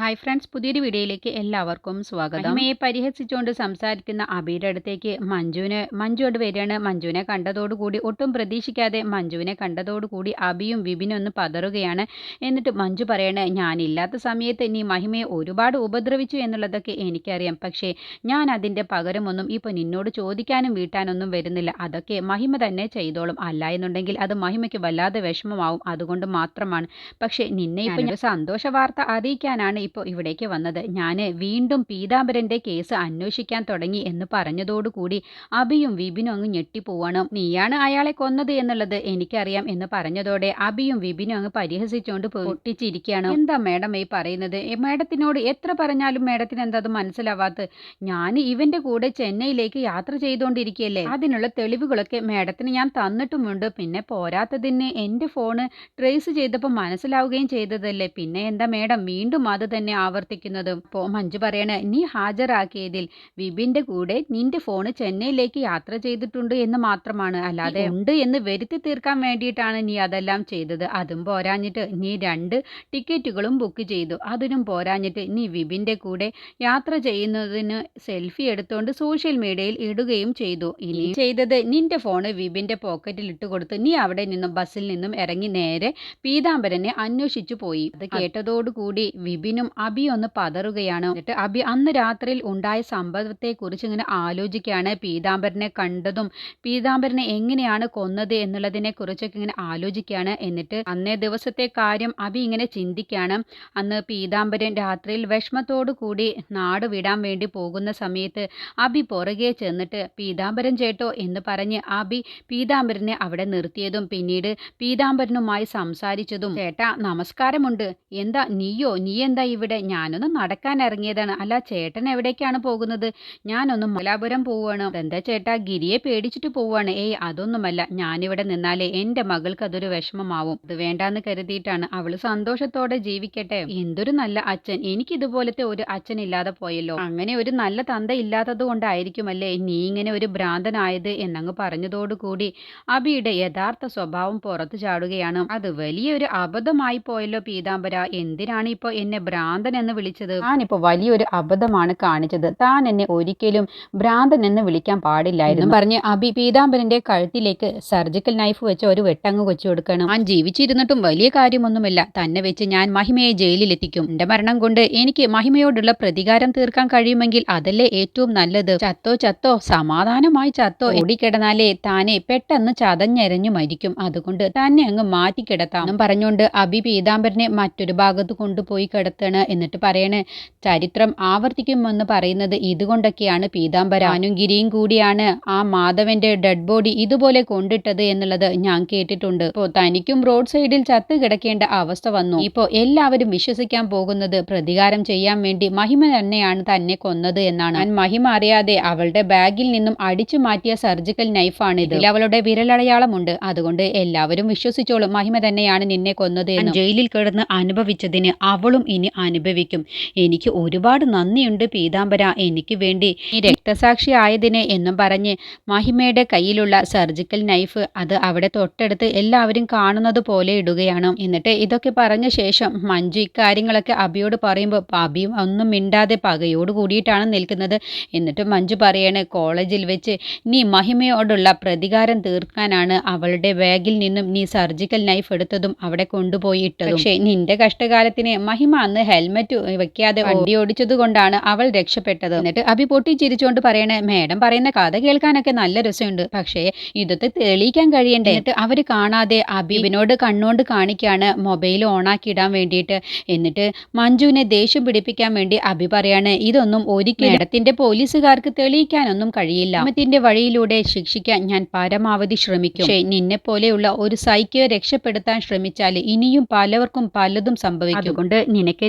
Hi friends പുതിയൊരു വീഡിയോയിലേക്ക് എല്ലാവർക്കും സ്വാഗതം. അമ്മയെ പരിഹസിച്ചുകൊണ്ട് സംസാരിക്കുന്ന അബിയുടെ അടുത്തേക്ക് മഞ്ജുവിന് മഞ്ജു കൊണ്ട് വരികയാണ്. മഞ്ജുവിനെ കണ്ടതോടുകൂടി ഒട്ടും പ്രതീക്ഷിക്കാതെ മഞ്ജുവിനെ കണ്ടതോടുകൂടി അബിയും വിപിനും ഒന്ന് പതറുകയാണ്. എന്നിട്ട് മഞ്ജു പറയണേ ഞാനില്ലാത്ത സമയത്ത് നീ മഹിമയെ ഒരുപാട് ഉപദ്രവിച്ചു എന്നുള്ളതൊക്കെ എനിക്കറിയാം. പക്ഷേ ഞാൻ അതിന്റെ പകരമൊന്നും ഇപ്പോൾ നിന്നോട് ചോദിക്കാനും വീട്ടാനൊന്നും വരുന്നില്ല. അതൊക്കെ മഹിമ തന്നെ ചെയ്തോളും. അല്ല എന്നുണ്ടെങ്കിൽ അത് മഹിമയ്ക്ക് വല്ലാതെ വിഷമമാവും. അതുകൊണ്ട് മാത്രമാണ്. പക്ഷേ നിന്നെ ഇപ്പം ഞാൻ സന്തോഷ വാർത്ത അറിയിക്കാനാണ് ഇപ്പോൾ ഇവിടേക്ക് വന്നത്. ഞാൻ വീണ്ടും പീതാംബരന്റെ കേസ് അന്വേഷിക്കാൻ തുടങ്ങി എന്ന് പറഞ്ഞതോടുകൂടി അബിയും വിപിനും അങ്ങ് ഞെട്ടിപ്പോവാണ്. നീയാണ് അയാളെ കൊന്നത് എന്നുള്ളത് എനിക്കറിയാം എന്ന് പറഞ്ഞതോടെ അബിയും വിപിനും അങ്ങ് പരിഹസിച്ചുകൊണ്ട് പൊട്ടിച്ചിരിക്കുകയാണ്. എന്താ മേഡം ഈ പറയുന്നത്? മേഡത്തിനോട് എത്ര പറഞ്ഞാലും മേഡത്തിന് എന്താ അത് മനസ്സിലാവാത്ത ഞാൻ ഇവന്റെ കൂടെ ചെന്നൈയിലേക്ക് യാത്ര ചെയ്തുകൊണ്ടിരിക്കുകയല്ലേ അതിനുള്ള തെളിവുകളൊക്കെ മേഡത്തിന് ഞാൻ തന്നിട്ടുമുണ്ട്. പിന്നെ പോരാത്തതിന് എന്റെ ഫോണ് ട്രേസ് ചെയ്തപ്പോൾ മനസ്സിലാവുകയും ചെയ്തതല്ലേ? പിന്നെ എന്താ മേഡം വീണ്ടും അത് തന്നെ ആവർത്തിക്കുന്നതും. ഇപ്പോൾ മഞ്ജു പറയണ നീ ഹാജരാക്കിയതിൽ വിപിന്റെ കൂടെ നിന്റെ ഫോണ് ചെന്നൈയിലേക്ക് യാത്ര ചെയ്തിട്ടുണ്ട് എന്ന് മാത്രമാണ്. അല്ലാതെ ഉണ്ട് എന്ന് വരുത്തി തീർക്കാൻ വേണ്ടിയിട്ടാണ് നീ അതെല്ലാം ചെയ്തത്. അതും പോരാഞ്ഞിട്ട് നീ രണ്ട് ടിക്കറ്റുകളും ബുക്ക് ചെയ്തു. അതിനും പോരാഞ്ഞിട്ട് നീ വിപിന്റെ കൂടെ യാത്ര ചെയ്യുന്നതിന് സെൽഫി എടുത്തുകൊണ്ട് സോഷ്യൽ മീഡിയയിൽ ഇടുകയും ചെയ്തു. ഇനി ചെയ്തത് നിന്റെ ഫോണ് വിപിന്റെ പോക്കറ്റിൽ ഇട്ട് കൊടുത്ത് നീ അവിടെ നിന്നും ബസ്സിൽ നിന്നും ഇറങ്ങി നേരെ പീതാംബരനെ അന്വേഷിച്ചു പോയി. അത് കേട്ടതോടുകൂടി വിപിനും അബി ഒന്ന് പതറുകയാണ്. എന്നിട്ട് അബി അന്ന് രാത്രിയിൽ ഉണ്ടായ സംഭവത്തെക്കുറിച്ച് ഇങ്ങനെ ആലോചിക്കുകയാണ്. പീതാംബരനെ കണ്ടതും പീതാംബരനെ എങ്ങനെയാണ് കൊന്നത് എന്നുള്ളതിനെ കുറിച്ചൊക്കെ ഇങ്ങനെ ആലോചിക്കുകയാണ്. എന്നിട്ട് അന്നേ ദിവസത്തെ കാര്യം അബി ഇങ്ങനെ ചിന്തിക്കുകയാണ്. അന്ന് പീതാംബരൻ രാത്രിയിൽ വിഷമത്തോടു കൂടി നാട് വിടാൻ വേണ്ടി പോകുന്ന സമയത്ത് അബി പുറകെ ചെന്നിട്ട് പീതാംബരൻ ചേട്ടോ എന്ന് പറഞ്ഞ് അബി പീതാംബരനെ അവിടെ നിർത്തിയതും പിന്നീട് പീതാംബരനുമായി സംസാരിച്ചതും ചേട്ടാ നമസ്കാരമുണ്ട്. എന്താ നീയോ? നീ എന്താ ഇവിടെ ഞാനൊന്ന് നടക്കാൻ ഇറങ്ങിയതാണ് അല്ല ചേട്ടൻ എവിടേക്കാണ് പോകുന്നത്? ഞാനൊന്ന് മലാപുരം പോവുകയാണ്. എന്താ ചേട്ടാ ഗിരിയെ പേടിച്ചിട്ട് പോവുകയാണ്. ഏയ് അതൊന്നുമല്ല. ഞാനിവിടെ നിന്നാലേ എന്റെ മകൾക്ക് അതൊരു വിഷമമാവും. അത് വേണ്ടാന്ന് കരുതിയിട്ടാണ് അവൾ സന്തോഷത്തോടെ ജീവിക്കട്ടെ. എന്തൊരു നല്ല അച്ഛൻ. എനിക്ക് ഇതുപോലത്തെ ഒരു അച്ഛൻ ഇല്ലാതെ പോയല്ലോ. അങ്ങനെ ഒരു നല്ല തന്ത ഇല്ലാത്തത് കൊണ്ടായിരിക്കുമല്ലേ നീ ഇങ്ങനെ ഒരു ഭ്രാന്തനായത് എന്നങ്ങ് പറഞ്ഞതോടുകൂടി അബിയുടെ യഥാർത്ഥ സ്വഭാവം പുറത്തു ചാടുകയാണ്. അത് വലിയൊരു അബദ്ധമായി പോയല്ലോ പീതാംബര. എന്തിനാണ് ഇപ്പൊ എന്നെ ഭ്രാന്തൻ എന്ന് വിളിച്ചത്. താനിപ്പോ വലിയൊരു അബദ്ധമാണ് കാണിച്ചത്. താൻ എന്നെ ഒരിക്കലും ഭ്രാന്തൻ എന്ന് വിളിക്കാൻ പാടില്ലായിരുന്നു. പറഞ്ഞ് അബി പീതാംബരന്റെ കഴുത്തിലേക്ക് സർജിക്കൽ നൈഫ് വെച്ച് ഒരു വെട്ടങ്ങ് കൊച്ചു കൊടുക്കണം. ഞാൻ ജീവിച്ചിരുന്നിട്ടും വലിയ കാര്യമൊന്നുമില്ല. തന്നെ വെച്ച് ഞാൻ മഹിമയെ ജയിലിലെത്തിക്കും. എന്റെ മരണം കൊണ്ട് എനിക്ക് മഹിമയോടുള്ള പ്രതികാരം തീർക്കാൻ കഴിയുമെങ്കിൽ അതല്ലേ ഏറ്റവും നല്ലത്. ചത്തോ ചത്തോ സമാധാനമായി ചത്തോ ഓടിക്കിടന്നാലേ താനെ പെട്ടെന്ന് ചതഞ്ഞെരഞ്ഞു മരിക്കും. അതുകൊണ്ട് തന്നെ അങ്ങ് മാറ്റിക്കിടത്താം. എന്നും പറഞ്ഞുകൊണ്ട് അബി പീതാംബരനെ മറ്റൊരു ഭാഗത്ത് കൊണ്ടുപോയി കിടത്തണ് എന്നിട്ട് പറയണേ. ചരിത്രം ആവർത്തിക്കുമെന്ന് പറയുന്നത് ഇതുകൊണ്ടൊക്കെയാണ്. പീതാംബര ആനുഗിരിയും കൂടിയാണ് ആ മാധവന്റെ ഡെഡ് ബോഡി ഇതുപോലെ കൊണ്ടിട്ടത് എന്നുള്ളത് ഞാൻ കേട്ടിട്ടുണ്ട്. ഇപ്പോ തനിക്കും റോഡ് സൈഡിൽ ചത്ത് കിടക്കേണ്ട അവസ്ഥ വന്നു. ഇപ്പോ എല്ലാവരും വിശ്വസിക്കാൻ പോകുന്നത് പ്രതികാരം ചെയ്യാൻ വേണ്ടി മഹിമ തന്നെയാണ് തന്നെ കൊന്നത് എന്നാണ്. ഞാൻ മഹിമ അറിയാതെ അവളുടെ ബാഗിൽ നിന്നും അടിച്ചു മാറ്റിയ സർജിക്കൽ നൈഫാണ് ഇതിൽ അവളുടെ വിരലടയാളമുണ്ട്. അതുകൊണ്ട് എല്ലാവരും വിശ്വസിച്ചോളും മഹിമ തന്നെയാണ് നിന്നെ കൊന്നത് ജയിലിൽ കിടന്ന് അനുഭവിച്ചതിന് അവളും ഇനി അനുഭവിക്കും. എനിക്ക് ഒരുപാട് നന്ദിയുണ്ട് പീതാംബര. എനിക്ക് വേണ്ടി ഈ രക്തസാക്ഷി ആയതിന് എന്നും പറഞ്ഞ് മഹിമയുടെ കയ്യിലുള്ള സർജിക്കൽ നൈഫ് അത് അവിടെ തൊട്ടടുത്ത് എല്ലാവരും കാണുന്നത് പോലെ ഇടുകയാണ്. എന്നിട്ട് ഇതൊക്കെ പറഞ്ഞ ശേഷം മഞ്ജു ഇക്കാര്യങ്ങളൊക്കെ അബിയോട് പറയുമ്പോൾ അബിയും ഒന്നും മിണ്ടാതെ പകയോട് കൂടിയിട്ടാണ് നിൽക്കുന്നത്. എന്നിട്ട് മഞ്ജു പറയാണ് കോളേജിൽ വെച്ച് നീ മഹിമയോടുള്ള പ്രതികാരം തീർക്കാനാണ് അവളുടെ ബാഗിൽ നിന്നും നീ സർജിക്കൽ നൈഫ് എടുത്തതും അവിടെ കൊണ്ടുപോയി ഇട്ടതും. പക്ഷേ നിന്റെ കഷ്ടകാലത്തിന് മഹിമ അന്ന് ഹെൽമറ്റ് വെക്കാതെ വണ്ടി ഓടിച്ചത് കൊണ്ടാണ് അവൾ രക്ഷപ്പെട്ടത്. എന്നിട്ട് പൊട്ടി ചിരിച്ചുകൊണ്ട് പറയണേ മേഡം പറയുന്ന കഥ കേൾക്കാനൊക്കെ നല്ല രസമുണ്ട്. പക്ഷേ ഇതൊക്കെ തെളിയിക്കാൻ കഴിയണ്ടേ? എന്നിട്ട് അവർ കാണാതെ അബീബിനോട് കണ്ണുകൊണ്ട് കാണിക്കാണ് മൊബൈൽ ഓണാക്കി ഇടാൻ വേണ്ടിയിട്ട്. എന്നിട്ട് മഞ്ജുവിനെ ദേഷ്യം പിടിപ്പിക്കാൻ വേണ്ടി അഭി പറയാണ് ഇതൊന്നും ഒരിക്കലും മേഡത്തിന്റെ പോലീസുകാർക്ക് തെളിയിക്കാനൊന്നും കഴിയില്ല. അമ്മത്തിന്റെ വഴിയിലൂടെ ശിക്ഷിക്കാൻ ഞാൻ പരമാവധി ശ്രമിക്കും. പക്ഷേ നിന്നെ പോലെയുള്ള ഒരു സൈക്കിയെ രക്ഷപ്പെടുത്താൻ ശ്രമിച്ചാൽ ഇനിയും പലവർക്കും പലതും സംഭവിക്കും. അതുകൊണ്ട്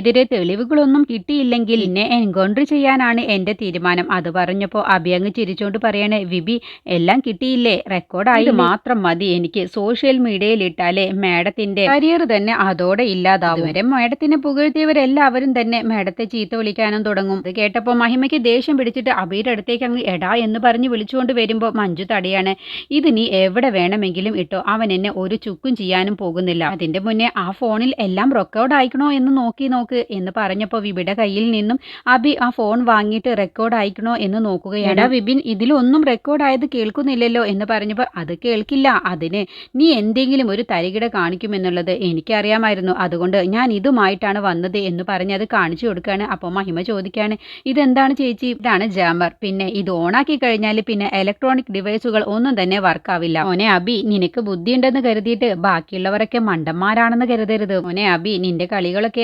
നിനക്കെതിരെ തെളിവുകളൊന്നും കിട്ടിയില്ലെങ്കിൽ എന്നെ എൻകൗണ്ടർ ചെയ്യാനാണ് എന്റെ തീരുമാനം. അത് പറഞ്ഞപ്പോ അഭിയങ്ങ് ചിരിച്ചുകൊണ്ട് ചിരിച്ചോണ്ട് പറയണേ വിബി എല്ലാം കിട്ടിയില്ലേ? റെക്കോർഡായി മാത്രം മതി. എനിക്ക് സോഷ്യൽ മീഡിയയിൽ ഇട്ടാലേ മാഡത്തിന്റെ കരിയർ തന്നെ അതോടെ ഇല്ലാതാവും. വരെ മാഡത്തിനെ പുകഴ്ത്തിയവരെല്ലാവരും തന്നെ മാഡത്തെ ചീത്ത വിളിക്കാനും തുടങ്ങും. ഇത് കേട്ടപ്പോ മഹിമയ്ക്ക് ദേഷ്യം പിടിച്ചിട്ട് അബിയുടെ അടുത്തേക്ക് അങ്ങ് എടാ എന്ന് പറഞ്ഞ് വിളിച്ചുകൊണ്ട് വരുമ്പോ മഞ്ജു തടിയാണ്. ഇത് നീ എവിടെ വേണമെങ്കിലും ഇട്ടോ? അവൻ എന്നെ ഒരു ചുക്കും ചെയ്യാനും പോകുന്നില്ല. അതിന്റെ മുന്നേ ആ ഫോണിൽ എല്ലാം റെക്കോർഡ് ആയിക്കണോ എന്ന് നോക്കി നോക്ക് നോക്ക് എന്ന് പറഞ്ഞപ്പോൾ വിബിയുടെ കയ്യിൽ നിന്നും അബി ആ ഫോൺ വാങ്ങിയിട്ട് റെക്കോർഡ് അയക്കണോ എന്ന് നോക്കുകയാണ്. വിപിൻ ഇതിലൊന്നും റെക്കോർഡ് ആയത് കേൾക്കുന്നില്ലല്ലോ എന്ന് പറഞ്ഞപ്പോൾ അത് കേൾക്കില്ല. അതിന് നീ എന്തെങ്കിലും ഒരു തരികിട കാണിക്കുമെന്നുള്ളത് എനിക്കറിയാമായിരുന്നു. അതുകൊണ്ട് ഞാൻ ഇതുമായിട്ടാണ് വന്നത് എന്ന് പറഞ്ഞ് അത് കാണിച്ചു കൊടുക്കുകയാണ്. അപ്പോൾ മഹിമ ചോദിക്കുകയാണ് ഇതെന്താണ് ചേച്ചി? ഇതാണ് ജാമർ പിന്നെ ഇത് ഓണാക്കി കഴിഞ്ഞാൽ പിന്നെ ഇലക്ട്രോണിക് ഡിവൈസുകൾ ഒന്നും തന്നെ വർക്കാവില്ല മോനെ അബി നിനക്ക് ബുദ്ധിയുണ്ടെന്ന് കരുതിയിട്ട് ബാക്കിയുള്ളവരൊക്കെ മണ്ടന്മാരാണെന്ന് കരുതരുത്. മോനെ അബി നിന്റെ കളികളൊക്കെ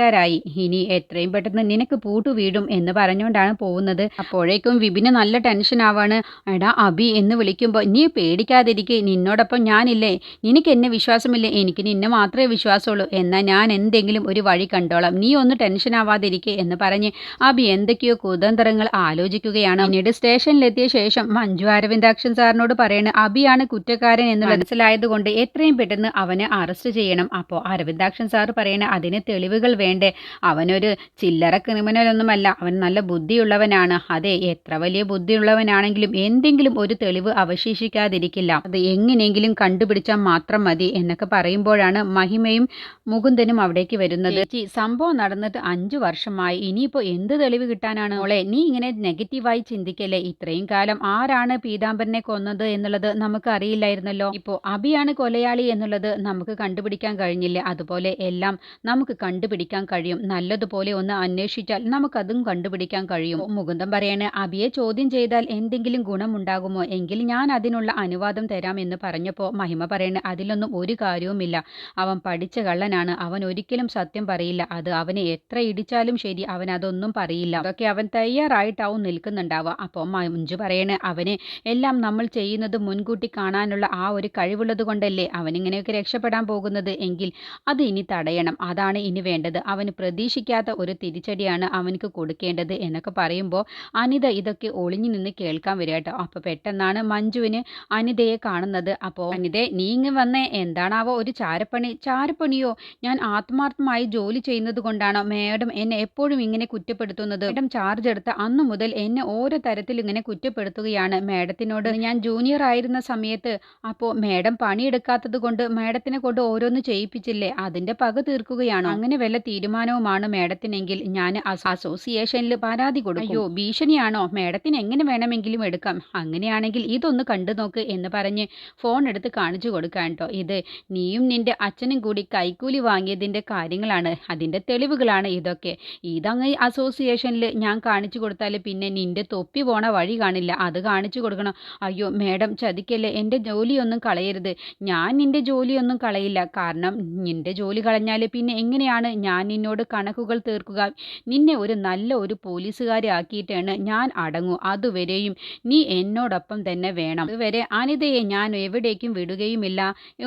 അവസാനിക്കാരായി ഇനി എത്രയും പെട്ടെന്ന് നിനക്ക് പൂട്ടു വീടും എന്ന് പറഞ്ഞുകൊണ്ടാണ് പോകുന്നത്. അപ്പോഴേക്കും വിപിന് നല്ല ടെൻഷൻ ആവാണ്. എടാ അബി എന്ന് വിളിക്കുമ്പോൾ നീ പേടിക്കാതിരിക്കെ. നിന്നോടൊപ്പം ഞാനില്ലേ. നിനക്ക് എന്നെ വിശ്വാസമില്ലേ? എനിക്ക് നിന്നെ മാത്രമേ വിശ്വാസമുള്ളൂ. എന്നാൽ ഞാൻ എന്തെങ്കിലും ഒരു വഴി കണ്ടോളാം. നീ ഒന്ന് ടെൻഷൻ ആവാതിരിക്കെ എന്ന് പറഞ്ഞ് അബി എന്തൊക്കെയോ കുതന്ത്രങ്ങൾ ആലോചിക്കുകയാണ്. പിന്നീട് സ്റ്റേഷനിലെത്തിയ ശേഷം മഞ്ജു അരവിന്ദാക്ഷൻ സാറിനോട് പറയണ അബിയാണ് കുറ്റക്കാരൻ എന്ന് മനസ്സിലായതുകൊണ്ട് എത്രയും പെട്ടെന്ന് അവനെ അറസ്റ്റ് ചെയ്യണം. അപ്പോൾ അരവിന്ദാക്ഷൻ സാർ പറയണ അതിന് തെളിവുകൾ വേണ്ടേ? അവനൊരു ചില്ലറ ക്രിമിനലൊന്നുമല്ല. അവൻ നല്ല ബുദ്ധിയുള്ളവനാണ്. അതെ എത്ര വലിയ ബുദ്ധിയുള്ളവനാണെങ്കിലും എന്തെങ്കിലും ഒരു തെളിവ് അവശേഷിക്കാതിരിക്കില്ല. അത് എങ്ങനെയെങ്കിലും കണ്ടുപിടിച്ചാൽ മാത്രം മതി എന്നൊക്കെ പറയുമ്പോഴാണ് മഹിമയും മുകുന്ദനും അവിടേക്ക് വരുന്നത്. സംഭവം നടന്നിട്ട് അഞ്ചു വർഷമായി. ഇനിയിപ്പോ എന്ത് തെളിവ് കിട്ടാനാണ്? മോളെ നീ ഇങ്ങനെ നെഗറ്റീവായി ചിന്തിക്കല്ലേ? ഇത്രയും കാലം ആരാണ് പീതാംബരനെ കൊന്നത് എന്നുള്ളത് നമുക്ക് അറിയില്ലായിരുന്നല്ലോ. ഇപ്പോ അഭിയാണ് കൊലയാളി എന്നുള്ളത് നമുക്ക് കണ്ടുപിടിക്കാൻ കഴിഞ്ഞില്ല. അതുപോലെ എല്ലാം നമുക്ക് കണ്ടുപിടിക്കാൻ കഴിയും. നല്ലതുപോലെ ഒന്ന് അന്വേഷിച്ചാൽ നമുക്കതും കണ്ടുപിടിക്കാൻ കഴിയും. മുകുന്ദൻ പറയാണ് അബിയെ ചോദ്യം ചെയ്താൽ എന്തെങ്കിലും ഗുണമുണ്ടാകുമോ? എങ്കിൽ ഞാൻ അതിനുള്ള അനുവാദം തരാം എന്ന് പറഞ്ഞപ്പോൾ മഹിമ പറയണ അതിലൊന്നും ഒരു കാര്യവുമില്ല. അവൻ പഠിച്ച കള്ളനാണ്. അവൻ ഒരിക്കലും സത്യം പറയില്ല. അത് അവനെ എത്ര ഇടിച്ചാലും ശരി അവൻ അതൊന്നും പറയില്ല. അതൊക്കെ അവൻ തയ്യാറായിട്ടാവും നിൽക്കുന്നുണ്ടാവുക. അപ്പോൾ മഞ്ജു പറയണ അവനെ എല്ലാം നമ്മൾ ചെയ്യുന്നത് മുൻകൂട്ടി കാണാനുള്ള ആ ഒരു കഴിവുള്ളത് കൊണ്ടല്ലേ അവനിങ്ങനെയൊക്കെ രക്ഷപ്പെടാൻ പോകുന്നത്? എങ്കിൽ അത് ഇനി തടയണം. അതാണ് ഇനി വേണ്ടത്. അവന് പ്രതീക്ഷിക്കാത്ത ഒരു തിരിച്ചടിയാണ് അവനക്ക് കൊടുക്കേണ്ടത് എന്നൊക്കെ പറയുമ്പോൾ അനിത ഇതൊക്കെ ഒളിഞ്ഞു നിന്ന് കേൾക്കാൻ വരിക കേട്ടോ. അപ്പോൾ പെട്ടെന്നാണ് മഞ്ജുവിന് അനിതയെ കാണുന്നത്. അപ്പോൾ അനിത നീ ഇങ്ങ് വന്നേ. എന്താണാവോ ഒരു ചാരപ്പണി? ചാരപ്പണിയോ? ഞാൻ ആത്മാർത്ഥമായി ജോലി ചെയ്യുന്നത് കൊണ്ടാണോ? മേഡം എന്നെ എപ്പോഴും ഇങ്ങനെ കുറ്റപ്പെടുത്തുന്നത്. മേഡം ചാർജ് എടുത്ത അന്നു മുതൽ എന്നെ ഓരോ തരത്തിൽ ഇങ്ങനെ കുറ്റപ്പെടുത്തുകയാണ്. മേഡത്തിനോട് ഞാൻ ജൂനിയർ ആയിരുന്ന സമയത്ത് അപ്പോൾ മേഡം പണിയെടുക്കാത്തത് കൊണ്ട് മേഡത്തിനെ കൊണ്ട് ഓരോന്ന് ചെയ്യിപ്പിച്ചില്ലേ? അതിന്റെ പക തീർക്കുകയാണോ? അങ്ങനെ വല്ല തീരുമാനവുമാണ് മേഡത്തിനെങ്കിൽ ഞാൻ അസോസിയേഷനിൽ പരാതി കൊടുക്കും. അയ്യോ. ഭീഷണിയാണോ? മേഡത്തിന് എങ്ങനെ വേണമെങ്കിലും എടുക്കാം. അങ്ങനെയാണെങ്കിൽ ഇതൊന്ന് കണ്ടു നോക്ക് എന്ന് പറഞ്ഞ് ഫോൺ എടുത്ത് കാണിച്ചു കൊടുക്കാൻ കേട്ടോ ഇത് നീയും നിന്റെ അച്ഛനും കൂടി കൈക്കൂലി വാങ്ങിയതിന്റെ കാര്യങ്ങളാണ്. അതിന്റെ തെളിവുകളാണ് ഇതൊക്കെ. ഇതങ്ങ് അസോസിയേഷനിൽ ഞാൻ കാണിച്ചു കൊടുത്താൽ പിന്നെ നിന്റെ തൊപ്പി പോണ വഴി കാണില്ല. അത് കാണിച്ചു കൊടുക്കണം. അയ്യോ മേഡം ചതിക്കല്ലേ. എന്റെ ജോലിയൊന്നും കളയരുത്. ഞാൻ നിന്റെ ജോലിയൊന്നും കളയില്ല. കാരണം നിന്റെ ജോലി കളഞ്ഞാൽ പിന്നെ എങ്ങനെയാണ് ഞാൻ നിന്നോട് കണക്കുകൾ തീർക്കുക. നിന്നെ ഒരു നല്ല ഒരു പോലീസുകാരി ആക്കിയിട്ടാണ് ഞാൻ അടങ്ങൂ അതുവരെയും നീ എന്നോടൊപ്പം തന്നെ വേണം. അതുവരെ അനിതയെ ഞാൻ എവിടേക്കും വിടുകയുമില്ല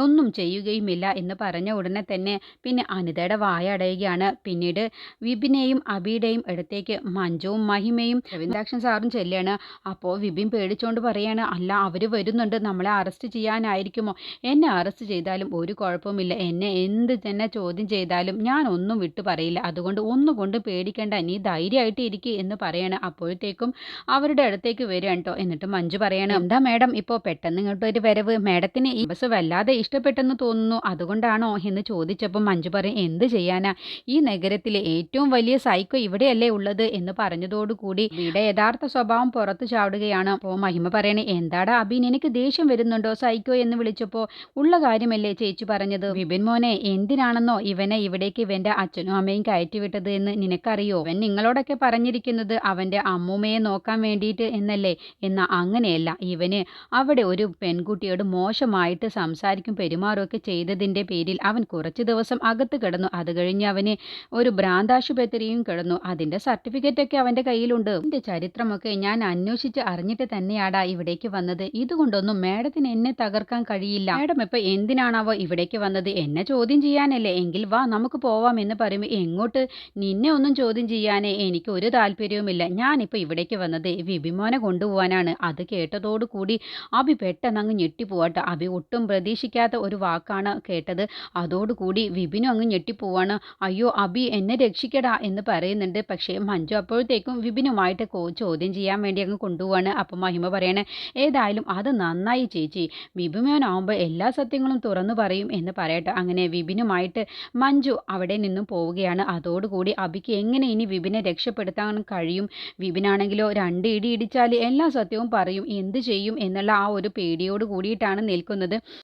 ഒന്നും ചെയ്യുകയുമില്ല എന്ന് പറഞ്ഞ ഉടനെ തന്നെ പിന്നെ അനിതയുടെ വായ അടയുകയാണ്. പിന്നീട് വിപിനെയും അബിയുടെയും അടുത്തേക്ക് മഞ്ജുവും മഹിമയും രവീന്ദ്രാക്ഷൻ സാറും ചെല്ലുകയാണ്. അപ്പോൾ വിപിൻ പേടിച്ചുകൊണ്ട് പറയാണ് അല്ല അവർ വരുന്നുണ്ട്. നമ്മളെ അറസ്റ്റ് ചെയ്യാനായിരിക്കുമോ? എന്നെ അറസ്റ്റ് ചെയ്താലും ഒരു കുഴപ്പമില്ല എന്നെ എന്ത് തന്നെ ചോദ്യം ചെയ്താലും ഞാൻ ഒന്നും വിട്ടു പറയില്ല. അതുകൊണ്ട് ഒന്നുകൊണ്ട് പേടിക്കേണ്ട. നീ ധൈര്യമായിട്ട് ഇരിക്കുക എന്ന് പറയണം. അപ്പോഴത്തേക്കും അവരുടെ അടുത്തേക്ക് വരിക കേട്ടോ. എന്നിട്ട് മഞ്ജു പറയണം എന്താ മേഡം? ഇപ്പോൾ പെട്ടെന്ന് ഇങ്ങോട്ട് ഒരു വരവ്. മേഡത്തിന് ഈ ബസ് വല്ലാതെ ഇഷ്ടപ്പെട്ടെന്ന് തോന്നുന്നു. അതുകൊണ്ടാണോ? എന്ന് ചോദിച്ചപ്പോൾ മഞ്ജു പറയും എന്ത് ചെയ്യാനാ? ഈ നഗരത്തിലെ ഏറ്റവും വലിയ സൈക്കോ ഇവിടെയല്ലേ ഉള്ളത്? എന്ന് പറഞ്ഞതോടുകൂടി ഇവിടെ യഥാർത്ഥ സ്വഭാവം പുറത്തു ചാടുകയാണ്. അപ്പോൾ മഹിമ പറയണേ എന്താടാ അബീൻ എനിക്ക് ദേഷ്യം വരുന്നുണ്ടോ സൈക്കോ എന്ന് വിളിച്ചപ്പോൾ? ഉള്ള കാര്യമല്ലേ ചേച്ചി പറഞ്ഞത്. വിപിൻ മോനെ എന്തിനാണെന്നോ ഇവനെ ഇവിടേക്ക് ഇവന്റെ അച്ഛനും അമ്മയും കയറ്റിവിട്ടത് എന്ന് നിനക്കറിയോ? അവൻ നിങ്ങളോടൊക്കെ പറഞ്ഞിരിക്കുന്നത് അവന്റെ അമ്മൂമ്മയെ നോക്കാൻ വേണ്ടിയിട്ട് എന്നല്ലേ? എന്നാ അങ്ങനെയല്ല. ഇവന് അവിടെ ഒരു പെൺകുട്ടിയോട് മോശമായിട്ട് സംസാരിക്കും പെരുമാറുമൊക്കെ ചെയ്തതിന്റെ പേരിൽ അവൻ കുറച്ച് ദിവസം അകത്ത് കിടന്നു. അത് കഴിഞ്ഞ് അവന് ഒരു ഭ്രാന്താശുപത്രിയും കിടന്നു. സർട്ടിഫിക്കറ്റ് ഒക്കെ അവന്റെ കയ്യിലുണ്ട്. എന്റെ ചരിത്രമൊക്കെ ഞാൻ അന്വേഷിച്ച് അറിഞ്ഞിട്ട് തന്നെയാടാ ഇവിടേക്ക് വന്നത്. ഇതുകൊണ്ടൊന്നും മേഡത്തിന് എന്നെ തകർക്കാൻ കഴിയില്ല. മേഡം ഇപ്പം എന്തിനാണാവോ ഇവിടേക്ക് വന്നത്? എന്നെ ചോദ്യം ചെയ്യാനല്ലേ? എങ്കിൽ വാ നമുക്ക് പോവാം എന്ന് പറയുമ്പോൾ എങ്ങോട്ട്? നിന്നെ ഒന്നും ചോദ്യം ചെയ്യാനേ എനിക്ക് ഒരു താല്പര്യവുമില്ല. ഞാനിപ്പോൾ ഇവിടേക്ക് വന്നത് വിഭിമോനെ കൊണ്ടുപോകാനാണ് അത് കേട്ടതോടുകൂടി അഭി പെട്ടെന്ന് അങ്ങ് ഞെട്ടിപ്പോവാട്ടോ. അഭി ഒട്ടും പ്രതീക്ഷിക്കാത്ത ഒരു വാക്കാണ് കേട്ടത്. അതോടുകൂടി വിപിനും അങ്ങ് ഞെട്ടിപ്പോവാണ്. അയ്യോ അഭി എന്നെ രക്ഷിക്കടാ എന്ന് പറയുന്നുണ്ട്. പക്ഷേ മഞ്ജു അപ്പോഴത്തേക്കും വിപിനുമായിട്ട് ചോദ്യം ചെയ്യാൻ വേണ്ടി അങ്ങ് കൊണ്ടുപോവാണ്. അപ്പം മഹിമ പറയണേ ഏതായാലും അത് നന്നായി ചേച്ചി. വിപിമോനാവുമ്പോൾ എല്ലാ സത്യങ്ങളും തുറന്നു പറയും എന്ന് പറയട്ടെ. അങ്ങനെ വിപിനുമായിട്ട് മഞ്ജു അവിടെ നിന്നും പോവുകയാണ്. അതോടുകൂടി അബിക്ക് എങ്ങനെ ഇനി വിപിനെ രക്ഷപ്പെടുത്താൻ കഴിയും? വിപിനാണെങ്കിലോ രണ്ട് ഇടി ഇടിച്ചാൽ എല്ലാ സത്യവും പറയും. എന്ത് ചെയ്യും എന്നുള്ള ആ ഒരു പേടിയോട് കൂടിയിട്ടാണ് നിൽക്കുന്നത്.